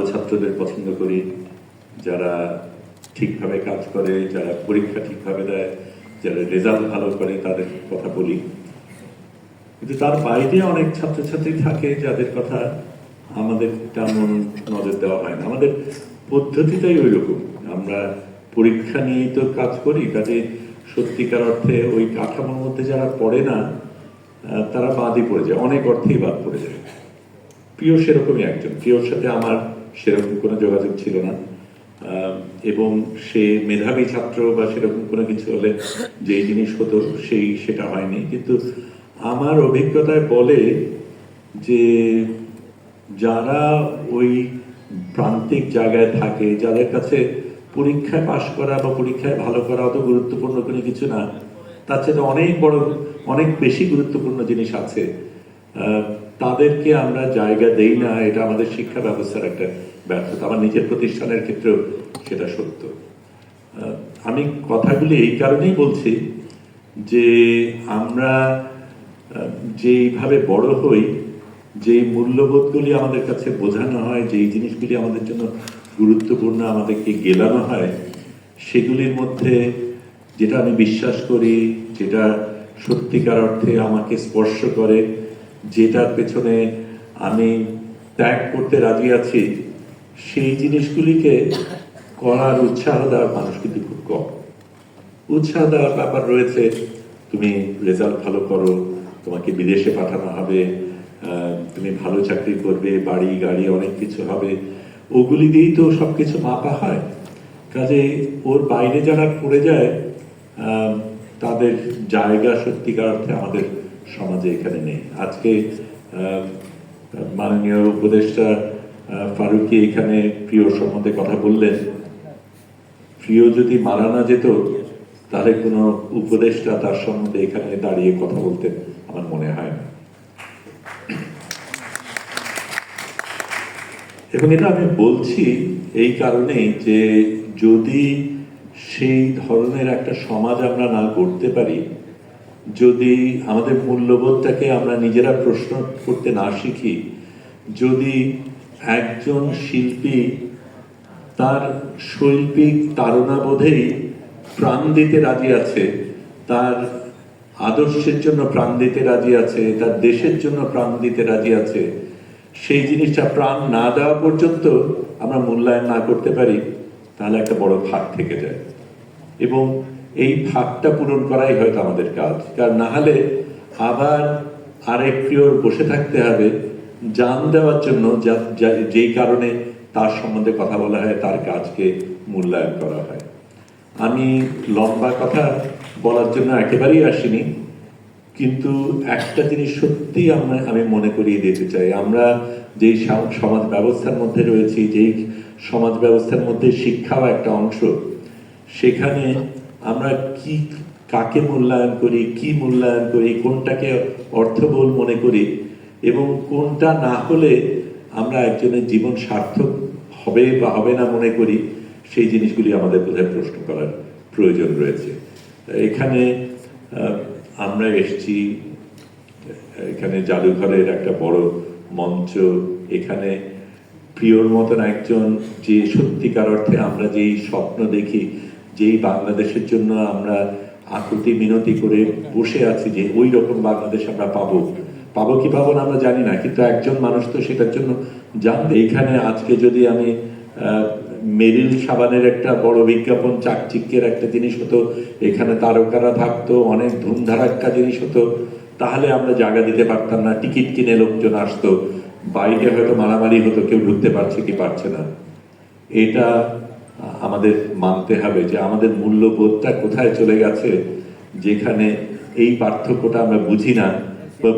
ভালো ছাত্রদের পছন্দ করি, যারা ঠিকভাবে কাজ করে, যারা পরীক্ষা ঠিকভাবে দেয় যারা রেজাল্ট ভালো করে, তাদের কথা বলি। কিন্তু তার বাইরে অনেক ছাত্রছাত্রী থাকে যাদের কথা আমাদের তেমন নজর দেওয়া হয় না। আমাদের পদ্ধতিটাই ওই রকম আমরা পরীক্ষা নিয়েই তো কাজ করি কাজে সত্যিকার অর্থে ওই কাঠামোর মধ্যে যারা পড়ে না তারা বাদই পড়ে যায়, অনেক অর্থেই বাদ পড়ে যায়। প্রিয় সেরকমই একজন। প্রিয়র সাথে আমার সেরকম কোনো যোগাযোগ ছিল না। এবং সে মেধাবী ছাত্র বা সেরকম কোনো কিছু হলে যেই জিনিস হতো সেই সেটা হয়নি। কিন্তু আমার অভিজ্ঞতায় বলে যে যারা ওই প্রান্তিক জায়গায় থাকে, যাদের কাছে পরীক্ষায় পাশ করা বা পরীক্ষায় ভালো করা অত গুরুত্বপূর্ণ কোনো কিছু না, তার চেয়ে অনেক বড়, অনেক বেশি গুরুত্বপূর্ণ জিনিস আছে। তাদেরকে আমরা জায়গা দেই না, এটা আমাদের শিক্ষা ব্যবস্থার একটা ব্যর্থতা, আমার নিজের প্রতিষ্ঠানের ক্ষেত্রেও সেটা সত্য। আমি কথাগুলি এই কারণেই বলছি যে আমরা যেইভাবে বড় হই, যেই মূল্যবোধগুলি আমাদের কাছে বোঝানো হয়, যেই জিনিসগুলি আমাদের জন্য গুরুত্বপূর্ণ, আমাদেরকে গেলানো হয়, সেগুলির মধ্যে যেটা আমি বিশ্বাস করি, যেটা সত্যিকার অর্থে আমাকে স্পর্শ করে যেটার পেছনে আমি ত্যাগ করতে রাজি আছি, সেই জিনিসগুলিকে করার উৎসাহ দেওয়ার মানুষ কিন্তু খুব কম। উৎসাহ দেওয়ার ব্যাপার রয়েছে, তুমি রেজাল্ট ভালো করো, তোমাকে বিদেশে পাঠানো হবে তুমি ভালো চাকরি করবে, বাড়ি, গাড়ি, অনেক কিছু হবে। ওগুলি দিয়েই তো সবকিছু মাপা হয়। কাজে ওর বাইরে যারা পড়ে যায় তাদের জায়গা সত্যিকার অর্থে আমাদের সমাজে এখানে নেই। আজকে মাননীয় উপদেষ্টা ফারুকি এখানে প্রিয় সম্বন্ধে কথা বললেন। প্রিয় যদি মারা না যেত, তাহলে কোনো উপদেষ্টা তার সম্বন্ধে এখানে দাঁড়িয়ে কথা বলতেন, আমার মনে হয় না। এবং এটা আমি বলছি এই কারণেই যে যদি সেই ধরনের একটা সমাজ আমরা না করতে পারি যদি আমাদের মূল্যবোধটাকে আমরা নিজেরা প্রশ্ন করতে না শিখি, যদি একজন শিল্পী তার শৈল্পিক তারণাবোধেই প্রাণ দিতে রাজি আছে, তার আদর্শের জন্য প্রাণ দিতে রাজি আছে, তার দেশের জন্য প্রাণ দিতে রাজি আছে, সেই জিনিসটা প্রাণ না দেওয়া পর্যন্ত আমরা মূল্যায়ন না করতে পারি, তাহলে একটা বড় ফাঁক থেকে যায়। এবং এই ফাঁকটা পূরণ করাই হয়তো আমাদের কাজ। কারণ না হলে আবার আরেক প্রিয়র বসে থাকতে হবে, জান দেওয়ার জন্য যেই কারণে তার সম্বন্ধে কথা বলা হয়, তার কাজকে মূল্যায়ন করা হয়। আমি লম্বা কথা বলার জন্য একেবারেই আসিনি, কিন্তু একটা জিনিস সত্যি আমরা, আমি মনে করিয়ে দিতে চাই। আমরা যেই সমাজ ব্যবস্থার মধ্যে রয়েছি, যেই সমাজ ব্যবস্থার মধ্যে শিক্ষাও একটা অংশ, সেখানে আমরা কি, কাকে মূল্যায়ন করি, কি মূল্যায়ন করি, কোনটাকে অর্থবল মনে করি, এবং কোনটা না হলে আমরা একজনের জীবন সার্থক হবে বা হবে না মনে করি, সেই জিনিসগুলি আমাদের বোধহয় প্রশ্ন করার প্রয়োজন রয়েছে। এখানে আমরা এসছি, এখানে জাদুঘরের একটা বড় মঞ্চ, এখানে প্রিয়র মতন একজন যে সত্যিকার অর্থে আমরা যেই স্বপ্ন দেখি যেই বাংলাদেশের জন্য আমরা আকুতি মিনতি করে বসে আছি যে ওই রকম বাংলাদেশ আমরা পাবো পাবো কি পাবো না আমরা জানি না, কিন্তু একজন মানুষ তো সেটার জন্য জানবে। এইখানে আজকে যদি আমি মেরিল সাবানের একটা বড় বিজ্ঞাপন, চাকচিক্যের একটা জিনিস হতো, এখানে তারকারা থাকতো, অনেক ধুমধারাক্কা জিনিস হতো, তাহলে আমরা জায়গা দিতে পারতাম না, টিকিট কিনে লোকজন আসতো, বাইরে হয়তো মারামারি হতো, কেউ ঢুকতে পারছে কি পারছে না। এটা আমাদের মানতে হবে যে আমাদের মূল্যবোধটা কোথায় চলে গেছে, যেখানে এই পার্থক্যটা আমরা বুঝি না বা